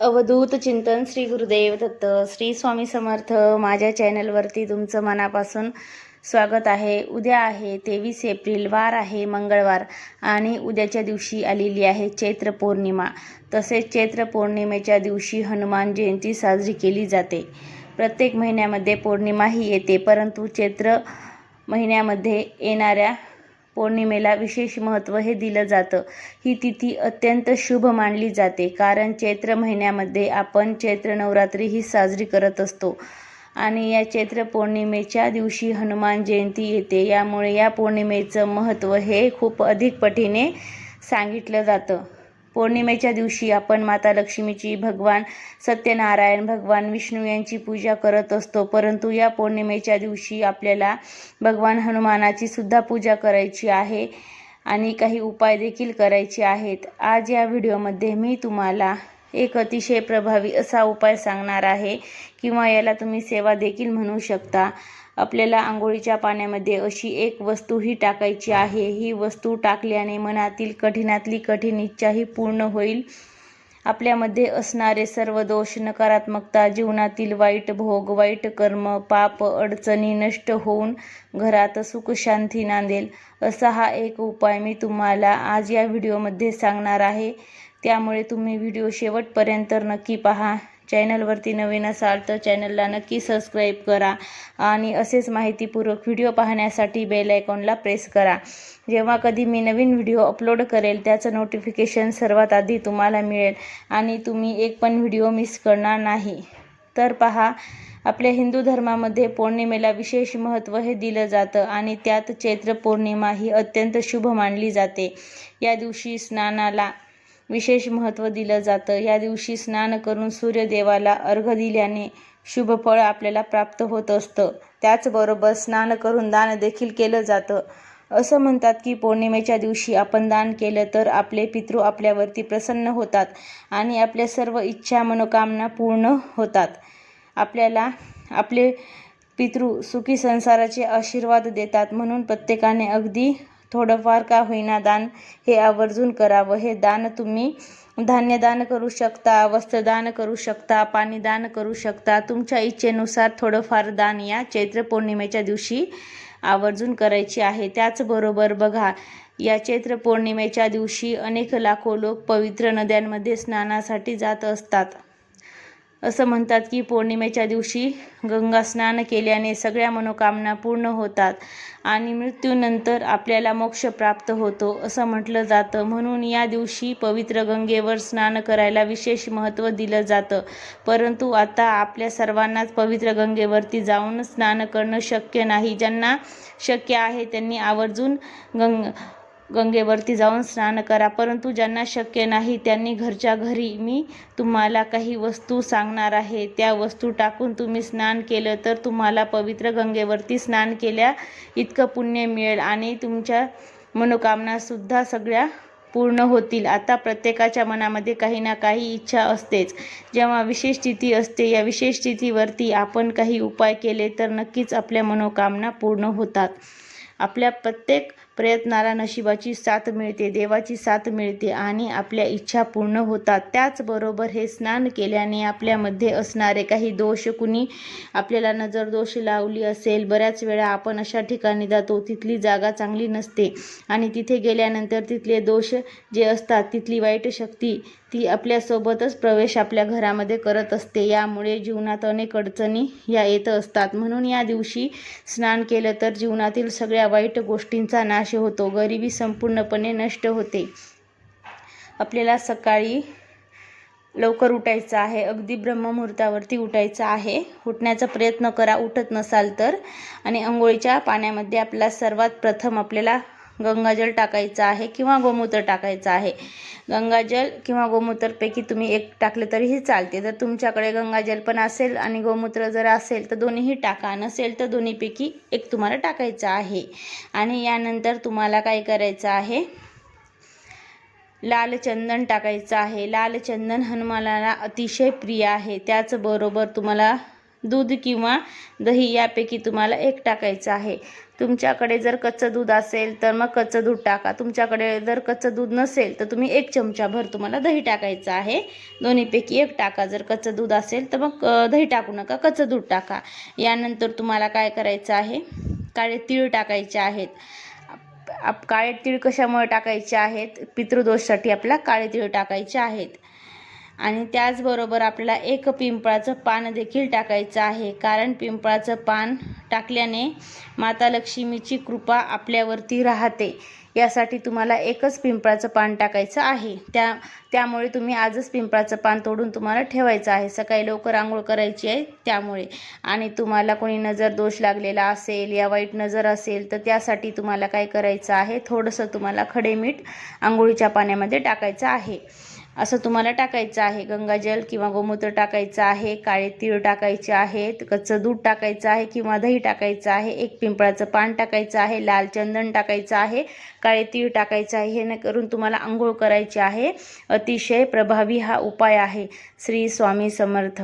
अवधूत चिंतन श्री गुरुदेव दत्त श्री स्वामी समर्थ माझ्या चॅनलवरती तुमचं मनापासून स्वागत आहे. उद्या आहे तेवीस एप्रिल वार आहे मंगळवार आणि उद्याच्या दिवशी आलेली आहे चैत्र पौर्णिमा. तसेच चैत्र पौर्णिमेच्या दिवशी हनुमान जयंती साजरी केली जाते. प्रत्येक महिन्यामध्ये पौर्णिमाही येते परंतु चैत्र महिन्यामध्ये येणाऱ्या पौर्णिमेला विशेष महत्त्व हे दिलं जातं. ही तिथी अत्यंत शुभ मानली जाते कारण चैत्र महिन्यामध्ये आपण चैत्र नवरात्री ही साजरी करत असतो. आणि या चैत्र पौर्णिमेच्या दिवशी हनुमान जयंती येते यामुळे या पौर्णिमेचं महत्त्व हे खूप अधिक पटीने सांगितलं जातं. पौर्णिमेच्या दिवशी आपण माता लक्ष्मीची भगवान सत्यनारायण भगवान विष्णू यांची पूजा करत असतो. परंतु या पौर्णिमेच्या दिवशी आपल्याला भगवान हनुमानाची सुद्धा पूजा करायची आहे आणि काही उपाय देखील करायचे आहेत. आज या व्हिडिओमध्ये मी तुम्हाला एक अतिशय प्रभावी असा उपाय सांगणार आहे किंवा याला तुम्ही सेवा देखील म्हणू शकता. आपल्याला आंघोळीच्या पाण्यामध्ये अशी एक वस्तूही टाकायची आहे. ही वस्तू टाकल्याने मनातील कठीणातली कठीण इच्छाही पूर्ण होईल. आपल्यामध्ये असणारे सर्व दोष नकारात्मकता जीवनातील वाईट भोग वाईट कर्म पाप अडचणी नष्ट होऊन घरात सुख शांती नांदेल. असा हा एक उपाय मी तुम्हाला आज या व्हिडिओमध्ये सांगणार आहे. त्यामुळे तुम्ही व्हिडिओ शेवटपर्यंत नक्की पहा. चॅनलवरती नवीन असाल तर चॅनलला नक्की सबस्क्राईब करा आणि असेच माहितीपूर्वक व्हिडिओ पाहण्यासाठी बेल आयकॉनला प्रेस करा. जेव्हा कधी मी नवीन व्हिडिओ अपलोड करेल त्याचं नोटिफिकेशन सर्वात आधी तुम्हाला मिळेल आणि तुम्ही एक पण व्हिडिओ मिस करणार नाही. तर पहा आपल्या हिंदू धर्मामध्ये पौर्णिमेला विशेष महत्त्व हे दिलं जातं आणि त्यात चैत्र पौर्णिमा ही अत्यंत शुभ मानली जाते. या दिवशी स्नानाला विशेष महत्त्व दिलं जातं. या दिवशी स्नान करून सूर्यदेवाला अर्घ दिल्याने शुभ फळ आपल्याला प्राप्त होत असतं. त्याचबरोबर स्नान करून दान देखील केलं जातं. असं म्हणतात की पौर्णिमेच्या दिवशी आपण दान केलं तर आपले पितृ आपल्यावरती प्रसन्न होतात आणि आपल्या सर्व इच्छा मनोकामना पूर्ण होतात. आपल्याला आपले पितृ सुखी संसाराचे आशीर्वाद देतात म्हणून प्रत्येकाने अगदी थोडंफार का होईना दान हे आवर्जून करावं. हे दान तुम्ही धान्यदान करू शकता वस्त्रदान करू शकता पाणी दान करू शकता. तुमच्या इच्छेनुसार थोडंफार दान या चैत्र पौर्णिमेच्या दिवशी आवर्जून करायची आहे. त्याचबरोबर बघा या चैत्र पौर्णिमेच्या दिवशी अनेक लाखो लोक पवित्र नद्यांमध्ये स्नानासाठी जात असतात. असं म्हणतात की पौर्णिमेच्या दिवशी गंगा स्नान केल्याने सगळ्या मनोकामना पूर्ण होतात आणि मृत्यूनंतर आपल्याला मोक्ष प्राप्त होतो असं म्हटलं जातं. म्हणून या दिवशी पवित्र गंगेवर स्नान करायला विशेष महत्त्व दिलं जातं. परंतु आता आपल्या सर्वांनाच पवित्र गंगेवरती जाऊन स्नान करणं शक्य नाही. ज्यांना शक्य आहे त्यांनी आवर्जून गंग गंगेवरती जाऊन स्नान करा. परंतु ज्यांना शक्य नाही त्यांनी घरच्या घरी मी तुम्हाला काही वस्तू सांगणार आहे. त्या वस्तू टाकून तुम्ही स्नान केलं तर तुम्हाला पवित्र गंगेवरती स्नान केल्या इतकं पुण्य मिळेल आणि तुमच्या मनोकामनासुद्धा सगळ्या पूर्ण होतील. आता प्रत्येकाच्या मनामध्ये काही ना काही इच्छा असतेच. जेव्हा विशेष तिथी असते या विशेष तिथीवरती आपण काही उपाय केले तर नक्कीच आपल्या मनोकामना पूर्ण होतात. आपल्या प्रत्येक प्रयत्नाला नशिबाची साथ मिळते देवाची साथ मिळते आणि आपल्या इच्छा पूर्ण होतात. त्याचबरोबर हे स्नान केल्याने आपल्यामध्ये असणारे काही दोष कुणी आपल्याला नजर दोष लावली असेल बऱ्याच वेळा आपण अशा ठिकाणी जातो तिथली जागा चांगली नसते आणि तिथे गेल्यानंतर तिथले दोष जे असतात तिथली वाईट शक्ती ती आपल्यासोबतच प्रवेश आपल्या घरामध्ये करत असते. यामुळे जीवनात अनेक अडचणी या येत असतात. म्हणून या दिवशी स्नान केलं तर जीवनातील सगळ्या वाईट गोष्टींचा नाश होतो. गरिबी संपूर्णपणे नष्ट होते. आपल्याला सकाळी लवकर उठायचं आहे. अगदी ब्रह्ममुहूर्तावरती उठायचं आहे. उठण्याचा प्रयत्न करा. उठत नसाल तर. आणि आंघोळीच्या पाण्यामध्ये आपल्याला सर्वात प्रथम आपल्याला गंगाजल टाकायचं आहे किंवा गोमूत्र टाकायचं आहे. गंगाजल किंवा गोमूत्रपैकी तुम्ही एक टाकलं तरीही चालते. जर तुमच्याकडे गंगाजल पण असेल आणि गोमूत्र जर असेल तर दोन्हीही टाका. नसेल तर दोन्हीपैकी एक तुम्हाला टाकायचं आहे. आणि यानंतर तुम्हाला काय करायचं आहे? लाल चंदन टाकायचं आहे. लाल चंदन हनुमानाला अतिशय प्रिय आहे. त्याचबरोबर तुम्हाला दूध किंवा दही यापैकी तुम्हाला एक टाकायचं आहे. तुमच्याकडे जर कच्चं दूध असेल तर मग कच्चं दूध टाका. तुमच्याकडे जर कच्चं दूध नसेल तर तुम्ही एक चमचाभर तुम्हाला दही टाकायचं आहे. दोन्हीपैकी एक टाका. जर कच्चं दूध असेल तर मग दही टाकू नका. कच्चं दूध टाका. यानंतर तुम्हाला काय करायचं आहे? काळे तीळ टाकायचे आहेत. आप- आप काळे तीळ कशामुळे टाकायचे आहेत? पितृदोषसाठी आपल्याला काळे तीळ टाकायचे आहेत. आणि त्याचबरोबर आपल्याला एक पिंपळाचं पान देखील टाकायचं आहे. कारण पिंपळाचं पान टाकल्याने माता लक्ष्मीची कृपा आपल्यावरती राहते. यासाठी तुम्हाला एकच पिंपळाचं पान टाकायचं आहे. त्या त्यामुळे तुम्ही आजच पिंपळाचं पान तोडून तुम्हाला ठेवायचं आहे. सकाळी लवकर आंघोळ करायची आहे त्यामुळे. आणि तुम्हाला कोणी नजर दोष लागलेला असेल या वाईट नजर असेल तर त्यासाठी तुम्हाला काय करायचं आहे? थोडंसं तुम्हाला खडे मीठ आंघोळीच्या पाण्यामध्ये टाकायचं आहे. असं तुम्हाला टाकायचं आहे. गंगाजल किंवा गोमूत्र टाकायचं आहे काळे तीळ टाकायचे आहेत कच्चं दूध टाकायचं आहे किंवा दही टाकायचं आहे एक पिंपळाचं पान टाकायचं आहे लाल चंदन टाकायचं आहे काळे तीळ टाकायचं आहे हे न करून तुम्हाला आंघोळ करायची आहे. अतिशय प्रभावी हा उपाय आहे. श्री स्वामी समर्थ.